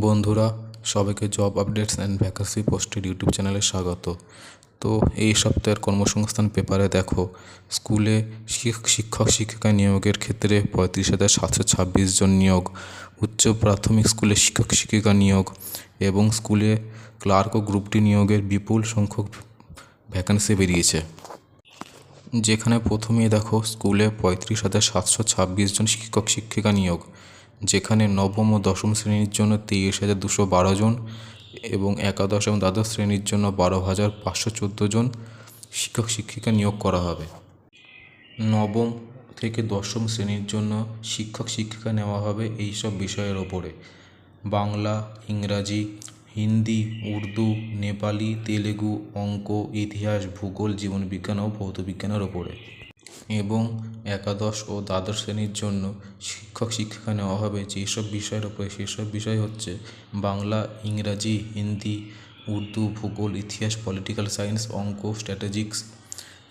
বন্ধুরা, সবাইকে job updates and vacancy পোস্টের ইউটিউব চ্যানেলে স্বাগত। তো এই সপ্তাহের কর্মসংস্থান পেপারে দেখো, স্কুলে শিক- শিক্ষক শিক্ষিকা নিয়োগের ক্ষেত্রে পঁয়ত্রিশ হাজার সাতশো ছাব্বিশ জন নিয়োগ, উচ্চ প্রাথমিক স্কুলে শিক্ষক শিক্ষিকা নিয়োগ এবং স্কুলে ক্লার্ক ও গ্রুপ ডি নিয়োগের বিপুল সংখ্যক ভ্যাকান্সি বেরিয়েছে। যেখানে প্রথমেই দেখো, স্কুলে পঁয়ত্রিশ হাজার সাতশো ছাব্বিশ জন শিক্ষক শিক্ষিকা নিয়োগ যেখানে নবম ও দশম শ্রেণির জন্য তেইশ হাজার দুশো বারো জন এবং একাদশ এবং দ্বাদশ শ্রেণির জন্য বারো হাজার পাঁচশো চোদ্দ জন শিক্ষক শিক্ষিকা নিয়োগ করা হবে। নবম থেকে দশম শ্রেণির জন্য শিক্ষক শিক্ষিকা নেওয়া হবে এই সব বিষয়ের ওপরে। বাংলা, ইংরাজি, হিন্দি, উর্দু, নেপালি, তেলেগু, অঙ্ক, ইতিহাস, ভূগোল জীবনবিজ্ঞান ও ভৌতবিজ্ঞানের ওপরে। এবং একাদশ ও দ্বাদশ শ্রেণির জন্য শিক্ষক শিক্ষিকা নেওয়া হবে। যেসব বিষয়ের ওপরে সেসব বিষয় হচ্ছে বাংলা, ইংরাজি, হিন্দি, উর্দু, ভূগোল, ইতিহাস, পলিটিক্যাল সায়েন্স, অঙ্ক, statistics,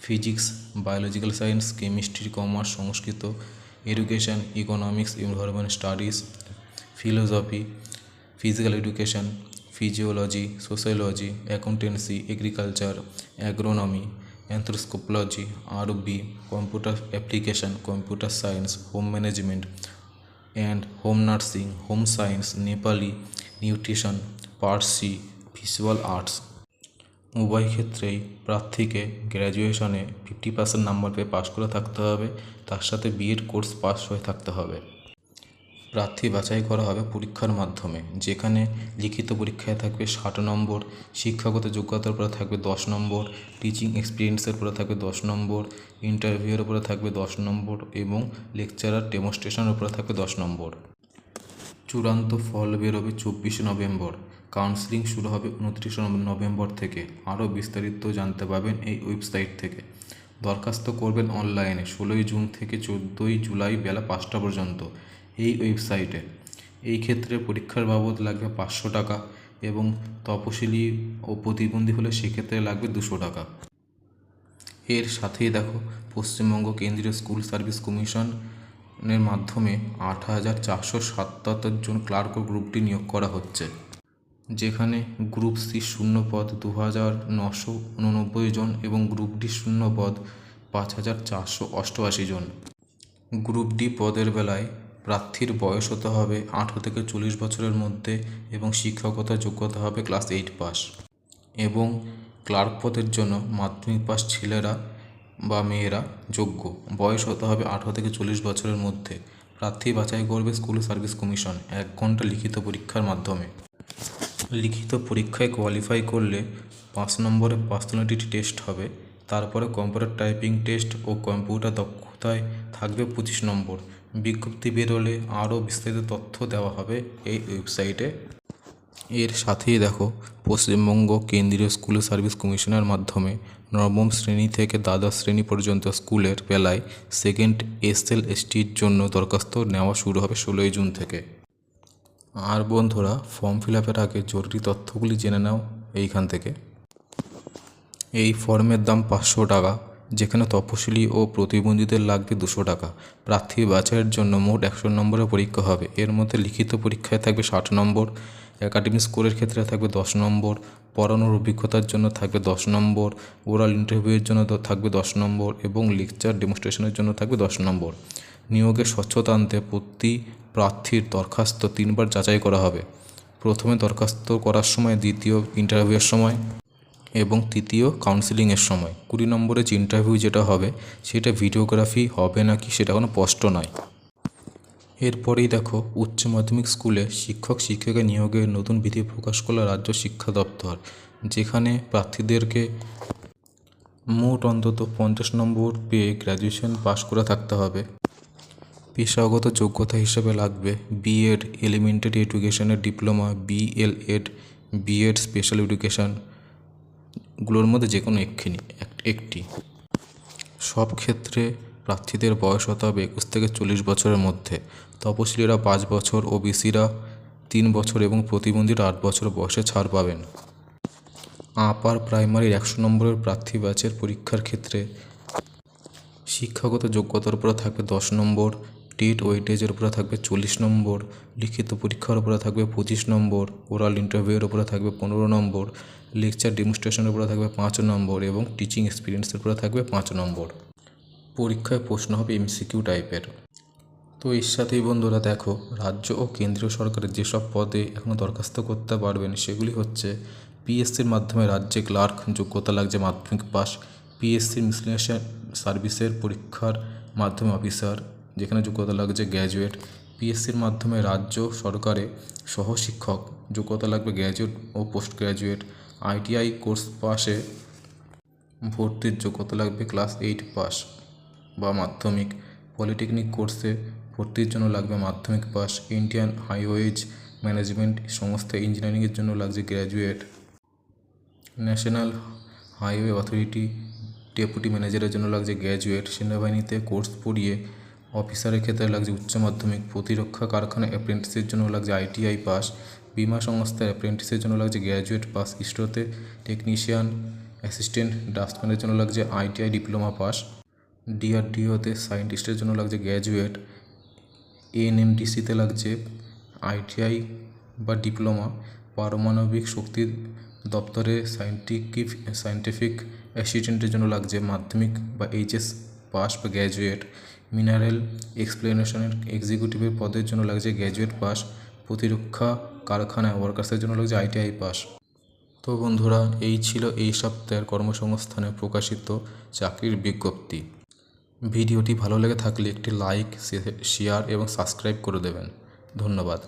physics, biological science, chemistry, commerce, Sanskrit, education, economics environment studies, philosophy, physical education, physiology, sociology, accountancy, agriculture, agronomy anthropology Arabic computer application computer science home management and home nursing home science Nepali nutrition Persian visual arts উভয় ক্ষেত্রেই প্রার্থীকে গ্র্যাজুয়েশনে fifty percent number পেয়ে পাশ করে থাকতে হবে। তার সাথে B Ed course pass হয়ে থাকতে হবে। প্রার্থী বাছাই করা হবে পরীক্ষার মাধ্যমে। যেখানে লিখিত পরীক্ষায় থাকবে ষাট নম্বর, শিক্ষাগত যোগ্যতার উপরে থাকবে দশ নম্বর টিচিং এক্সপিরিয়েন্সের উপরে থাকবে দশ নম্বর ইন্টারভিউয়ের উপরে থাকবে দশ নম্বর এবং লেকচারার ডেমনস্ট্রেশনের উপরে থাকবে দশ নম্বর। চূড়ান্ত ফল বেরোবে চব্বিশে নভেম্বর। কাউন্সিলিং শুরু হবে উনত্রিশে নভেম্বর থেকে। আরও বিস্তারিত জানতে পাবেন এই ওয়েবসাইট থেকে। দরখাস্ত করবেন অনলাইনে ষোলোই জুন থেকে চোদ্দোই জুলাই বেলা পাঁচটা পর্যন্ত। এই ওয়েবসাইটে। এই ক্ষেত্রে পরীক্ষার বাবদ লাগবে পাঁচশো টাকা এবং তপশিলি ও প্রতিবন্ধী হলে সেক্ষেত্রে লাগবে দুশো টাকা। এর সাথেই দেখো, পশ্চিমবঙ্গ কেন্দ্রীয় স্কুল সার্ভিস কমিশনের মাধ্যমে আট হাজার চারশো সাতাত্তর জন ক্লার্ক গ্রুপটি নিয়োগ করা হচ্ছে, যেখানে গ্রুপ সি শূন্য পদ দু হাজার নশো উননব্বই জন এবং গ্রুপ ডি শূন্য পদ পাঁচ হাজার চারশো অষ্টআশি জন। গ্রুপ ডি পদের বেলায় প্রার্থীর বয়স হতে হবে আঠেরো থেকে চল্লিশ বছরের মধ্যে এবং শিক্ষকতার যোগ্যতা হবে ক্লাস এইট পাস। এবং ক্লার্ক পদের জন্য মাধ্যমিক পাস ছেলেরা বা মেয়েরা যোগ্য। বয়স হতে হবে আঠেরো থেকে চল্লিশ বছরের মধ্যে। প্রার্থী বাছাই করবে স্কুল সার্ভিস কমিশন এক ঘণ্টা লিখিত পরীক্ষার মাধ্যমে। লিখিত পরীক্ষায় কোয়ালিফাই করলে পাঁচ নম্বরে পার্সোনালিটি টেস্ট হবে। তারপরে কম্পিউটার টাইপিং টেস্ট ও কম্পিউটার দক্ষতায় থাকবে পঁচিশ নম্বর। বিজ্ঞপ্তি বেরোলে আরও বিস্তারিত তথ্য দেওয়া হবে এই ওয়েবসাইটে। এর সাথেই দেখো, পশ্চিমবঙ্গ কেন্দ্রীয় স্কুল সার্ভিস কমিশনের মাধ্যমে নবম শ্রেণি থেকে দ্বাদশ শ্রেণি পর্যন্ত স্কুলের বেলায় সেকেন্ড এসএল এসটির জন্য দরখাস্ত নেওয়া শুরু হবে ষোলোই জুন থেকে। আর বন্ধুরা, ফর্ম ফিল আপের আগে জরুরি তথ্যগুলি জেনে নাও এইখান থেকে। এই ফর্মের দাম পাঁচশো টাকা যেখানে তপশিলি ও প্রতিবন্ধীদের লাগবে দুশো টাকা। প্রার্থী বাছাইয়ের জন্য মোট একশো নম্বরের পরীক্ষা হবে। এর মধ্যে লিখিত পরীক্ষায় থাকবে ষাট নম্বর একাডেমিক স্কোরের ক্ষেত্রে থাকবে দশ নম্বর, পড়ানোর অভিজ্ঞতার জন্য থাকবে দশ নম্বর, ওরাল ইন্টারভিউয়ের জন্য থাকবে দশ নম্বর এবং লেকচার ডেমনস্ট্রেশনের জন্য থাকবে দশ নম্বর। নিয়োগের স্বচ্ছতা আনতে প্রতি প্রার্থীর দরখাস্ত তিনবার যাচাই করা হবে। প্রথমে দরখাস্ত করার সময়, দ্বিতীয় ইন্টারভিউয়ের সময়। এবং তৃতীয় কাউন্সিলিংয়ের সময়। কুড়ি নম্বরের যে ইন্টারভিউ যেটা হবে, সেটা ভিডিওগ্রাফি হবে নাকি সেটা কোনো স্পষ্ট নয়। এরপরেই দেখো, উচ্চ মাধ্যমিক স্কুলে শিক্ষক শিক্ষিকা নিয়োগের নতুন বিধি প্রকাশ করল রাজ্য শিক্ষা দপ্তর, যেখানে প্রার্থীদেরকে মোট অন্তত পঞ্চাশ নম্বর পেয়ে গ্র্যাজুয়েশন পাশ করে থাকতে হবে। পেশাগত যোগ্যতা হিসেবে লাগবে বিএড এলিমেন্টারি এডুকেশনের diploma B El Ed B Ed special education গুলোর মধ্যে যে কোনো একখানি, এক- একটি। সব ক্ষেত্রে প্রার্থীদের বয়স হতে হবে একুশ থেকে চল্লিশ বছরের মধ্যে। তপশিলীরা পাঁচ বছর, ওবিসিরা তিন বছর এবং প্রতিবন্ধীরা আট বছর বয়সে ছাড় পাবেন। আপার প্রাইমারির একশো নম্বরের প্রার্থী ব্যাচের পরীক্ষার ক্ষেত্রে শিক্ষাগত যোগ্যতার উপরে থাকবে দশ নম্বর টেট ওয়েটেজের উপরে থাকবে চল্লিশ নম্বর, লিখিত পরীক্ষার উপরে থাকবে পঁচিশ নম্বর ওরাল ইন্টারভিউয়ের উপরে থাকবে পনেরো নম্বর লেকচার ডেমনস্ট্রেশনের উপরে থাকবে পাঁচ নম্বর এবং টিচিং এক্সপিরিয়েন্সের উপরে থাকবে পাঁচ নম্বর। পরীক্ষায় প্রশ্ন হবে এমসিকিউ টাইপের তো এর সাথেই বন্ধুরা দেখো, রাজ্য ও কেন্দ্রীয় সরকারের যেসব পদে এখনও দরখাস্ত করতে পারবেন সেগুলি হচ্ছে পিএসসির মাধ্যমে রাজ্যে ক্লার্ক যোগ্যতা লাগছে মাধ্যমিক পাস পিএসসির মিসলেনিয়াস সার্ভিসের পরীক্ষার মাধ্যমে অফিসার যেখানে যোগ্যতা লাগছে গ্র্যাজুয়েট পিএসসির মাধ্যমে রাজ্য সরকারে সহশিক্ষক যোগ্যতা লাগবে গ্র্যাজুয়েট ও পোস্ট গ্র্যাজুয়েট আইটিআই কোর্স পাশে ভর্তির যোগ্যতা লাগবে ক্লাস এইট পাস বা মাধ্যমিক। পলিটেকনিক কোর্সে ভর্তির জন্য লাগবে মাধ্যমিক পাস ইন্ডিয়ান হাইওয়েজ ম্যানেজমেন্ট সংস্থা ইঞ্জিনিয়ারিংয়ের জন্য লাগছে graduate national highway authority deputy ম্যানেজারের জন্য লাগছে গ্র্যাজুয়েট সেনাবাহিনীতে কোর্স পড়িয়ে অফিসারের ক্ষেত্রে লাগছে উচ্চ মাধ্যমিক, প্রতিরক্ষা কারখানা, অ্যাপ্রেন্টিসের জন্য লাগছে আইটিআই পাস, বিমা সংস্থার অ্যাপ্রেন্টিসের জন্য লাগছে গ্র্যাজুয়েট পাস, ইসরোতে টেকনিশিয়ান অ্যাসিস্ট্যান্ট ড্রাফটম্যানের জন্য লাগছে আইটিআই ডিপ্লোমা পাস, ডিআরডিওতে সায়েন্টিস্টের জন্য লাগছে গ্র্যাজুয়েট এনএমডিসিতে লাগছে আইটিআই বা ডিপ্লোমা, পারমাণবিক শক্তি দপ্তরে সায়েন্টিফিক সায়েন্টিফিক অ্যাসিস্ট্যান্টের জন্য লাগছে মাধ্যমিক বা এইচএস পাস বা গ্র্যাজুয়েট। মিনারেল এক্সপ্লেনেশনের এক্সিকিউটিভের পদের জন্য লাগছে গ্র্যাজুয়েট পাস, প্রতিরক্ষা কারখানায় ওয়ার্কার্সের জন্য লাগছে আইটিআই পাস। তো বন্ধুরা, এই ছিল এই সপ্তাহের কর্মসংস্থানে প্রকাশিত চাকরির বিজ্ঞপ্তি। ভিডিওটি ভালো লেগে থাকলে একটি লাইক শেয়ার এবং সাবস্ক্রাইব করে দেবেন। ধন্যবাদ।